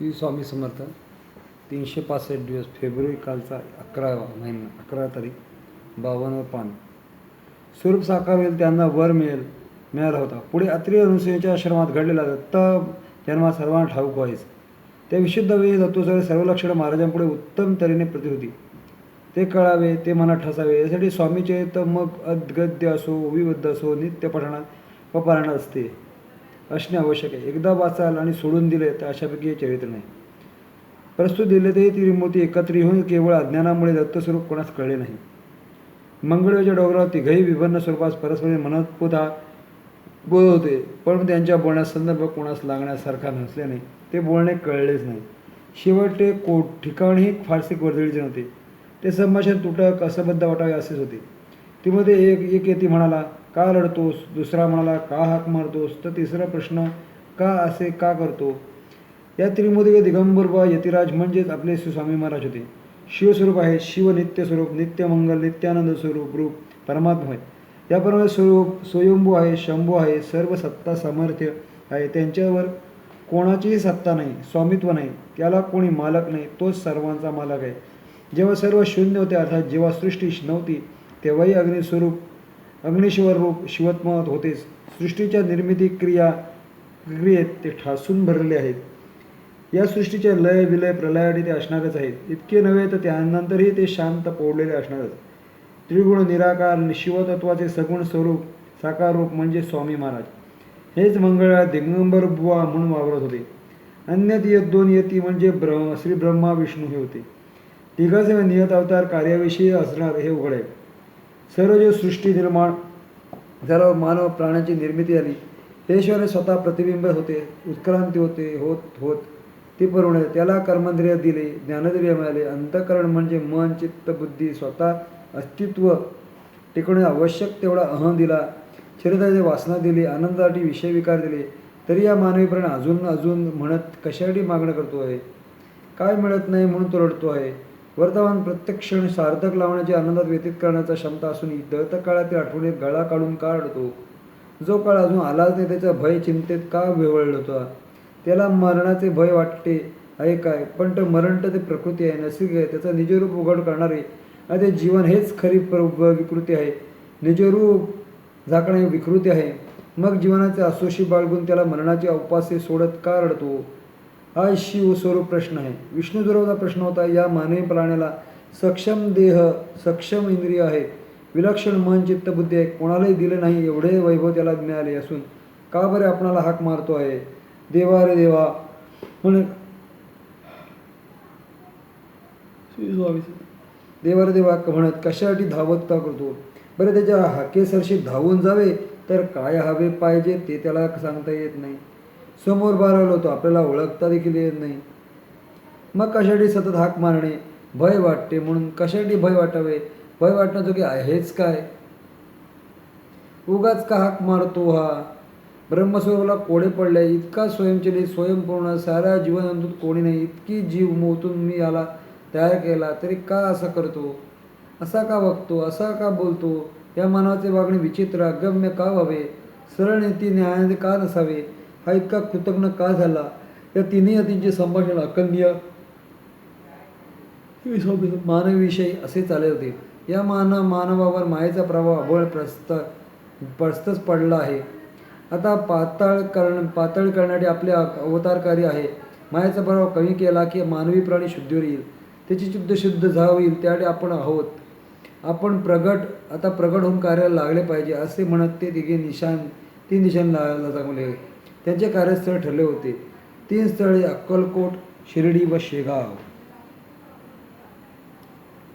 श्री स्वामी समर्थ तीनशे पासष्ट दिवस फेब्रुवारी कालचा अकरावा महिना अकरा तारीख बावन्न पान. स्वरूप साकार होईल त्यांना वर मिळेल मिळाला होता. पुढे अत्रिय ऋषीच्या आश्रमात घडलेला तप जन्मा सर्वांना ठाऊक व्हायचं. त्या विशुद्ध वेळी तत्वसर्व सर्व लक्षणं महाराजांपुढे उत्तम तऱ्हेने प्रती होती ते कळावे ते मनात ठसावे. यासाठी स्वामीचे तर मग अद्गद्य असो विबद्ध असो नित्य पठणात व पारणात असते. असणे आवश्यक आहे. एकदा वाचाल आणि सोडून दिले तर अशापैकी हे चरित्र नाही. प्रस्तुत दिले तरी ती मूर्ती एकत्र येऊन केवळ अज्ञानामुळे दत्तस्वरूप कोणास कळले नाही. मंगळवेच्या डोंगरावर तिघही विभिन्न स्वरूपात परस्पर म्हणत बोध होते. पण त्यांच्या बोलण्यात संदर्भ कोणास लागण्यासारखा नसल्याने ते बोलणे कळलेच नाही. शेवट ते को ठिकाणही फारसे वर्दळीचे नव्हते. ते संभाषण तुटक असंबद्ध वाटावे असेच होते. तीमध्ये एक एक येती म्हणाला का लढतोस? दुसरा म्हणाला का हाक मारतोस? तर तिसरा प्रश्न का असे का करतो? या त्रिमूर्ती दिगंबर व यतिराज म्हणजेच आपले सुस्वामी स्वामी महाराज होते. शिवस्वरूप आहे शिव नित्य स्वरूप नित्यमंगल नित्यानंद स्वरूप रूप परमात्मा आहे याप्रमाणे स्वरूप स्वयंभू आहे शंभू आहे सर्व सत्ता सामर्थ्य आहे. त्यांच्यावर कोणाचीही सत्ता नाही स्वामित्व नाही त्याला कोणी मालक नाही तोच सर्वांचा मालक आहे. जेव्हा सर्व शून्य होते अर्थात जेव्हा सृष्टी नव्हती तेव्हाही अग्निस्वरूप अग्निश्वर रूप हो- शिवत्मत होतेच सृष्टीच्या निर्मिती क्रिया क्रियेत ते ठासून भरलेले आहेत. या सृष्टीचे लय विलय प्रलयाने ते असणारच आहेत. इतके नव्हे तर त्यानंतरही ते शांत पोवलेले असणारच. त्रिगुण निराकार शिवतत्वाचे सगुण स्वरूप साकार रूप म्हणजे स्वामी महाराज. हेच मंगळा दिगंबर बुवा म्हणून वावरत होते. अन्य ती दोन यती म्हणजे ब्रह्म श्री ब्रह्मा विष्णू हे होते. तिघाचे नियत अवतार कार्याविषयी असणार हे उघड आहे. सर्व जे सृष्टी निर्माण सर्व मानव प्राण्याची निर्मिती झाली. त्याशिवाय स्वतः प्रतिबिंब होते उत्क्रांती होते होत होत. ती पुरवणे त्याला कर्मेंद्रिय दिले ज्ञानेंद्रिय मिळाले. अंतकरण म्हणजे मन चित्त बुद्धी स्वतः अस्तित्व टिकवणे आवश्यक तेवढा अहं दिला. शरीराची वासना दिली आनंदासाठी विषय विकार दिले. तरी या मानवी प्राण अजून अजून म्हणत कशासाठी मागणं करतो आहे? काय मिळत नाही म्हणून तो रडतो आहे? वर्तमान प्रत्येक क्षण सार्थक लावण्याची आनंदात व्यतीत करण्याचा क्षमता असूनही दळत काळातील आठवणीत गळा काढून का अडतो जो काळ अजून आलाच नाही त्याचा भय चिंतेत का विवळला होता? त्याला मरणाचे भय वाटते आहे काय? पण तो मरण तर ते प्रकृती आहे नैसर्गिक आहे त्याचा निजरूप उघड करणारे आणि ते जीवन हेच खरी प्र विकृती आहे. निजरूप झाकणे विकृती आहे. मग जीवनाचे असोशी बाळगून त्याला मरणाचे उपासे सोडत का रडतो? हा शिवस्वरूप प्रश्न आहे विष्णू प्रश्न होता या मानवी प्राण्याला सक्षम देह सक्षम इंद्रिय आहे. विलक्षण मन चित्त बुद्धी आहे. कोणालाही दिले नाही एवढे वैभव त्याला मिळाले असून का बरे आपणाला हाक मारतो आहे? देवा रे देवा. म्हणून देवा रे देवा म्हणत कशासाठी धावत का करतो? बरं त्याच्या हाकेसरशी धावून जावे तर काय हवे पाहिजे ते त्याला सांगता येत नाही. समोर बारावलं होतो. आपल्याला ओळखता देखील येत नाही. मग कशासाठी सतत हाक मारणे? भय वाटते. म्हणून कशासाठी भय वाटावे? भय वाटण्याजोगे आहेच काय? उगाच का हाक मारतो हा? ब्रह्मस्वरूपाला कोडे पडले. इतका स्वयंचलित स्वयंपूर्ण साऱ्या जीवनजंतूत कोणी नाही. इतकी जीव मोतून मी याला तयार केला. तरी का असा करतो? असा का वागतो असा का बोलतो? या मानवाचे वागणे विचित्र अगम्य का व्हावे? सरळ नीती न्यायाने का नसावे? हा इतका कृतज्ञ का झाला? या तिन्ही अतींचे संभाषण अकलनीय मानवीविषयी असे चालले होते. या मान मानवावर मायेचा प्रभाव अबोळ प्रस्त प्रस्तच पडला आहे. आता पाताळ करण पातळ करण्यासाठी आपले अवतारकारी आहे. मायेचा प्रभाव कमी केला की मानवी प्राणी शुद्धीवर येईल त्याची शुद्ध शुद्ध झाव होईल त्यासाठी आपण आहोत. आपण प्रगट आता प्रगट होऊन कार्याला लागले पाहिजे असे म्हणत ते तिघे निशान तीन निशान लागायला चांगले त्यांचे कार्यस्थळ ठरले होते. तीन स्थळे अक्कलकोट शिर्डी व शेगाव.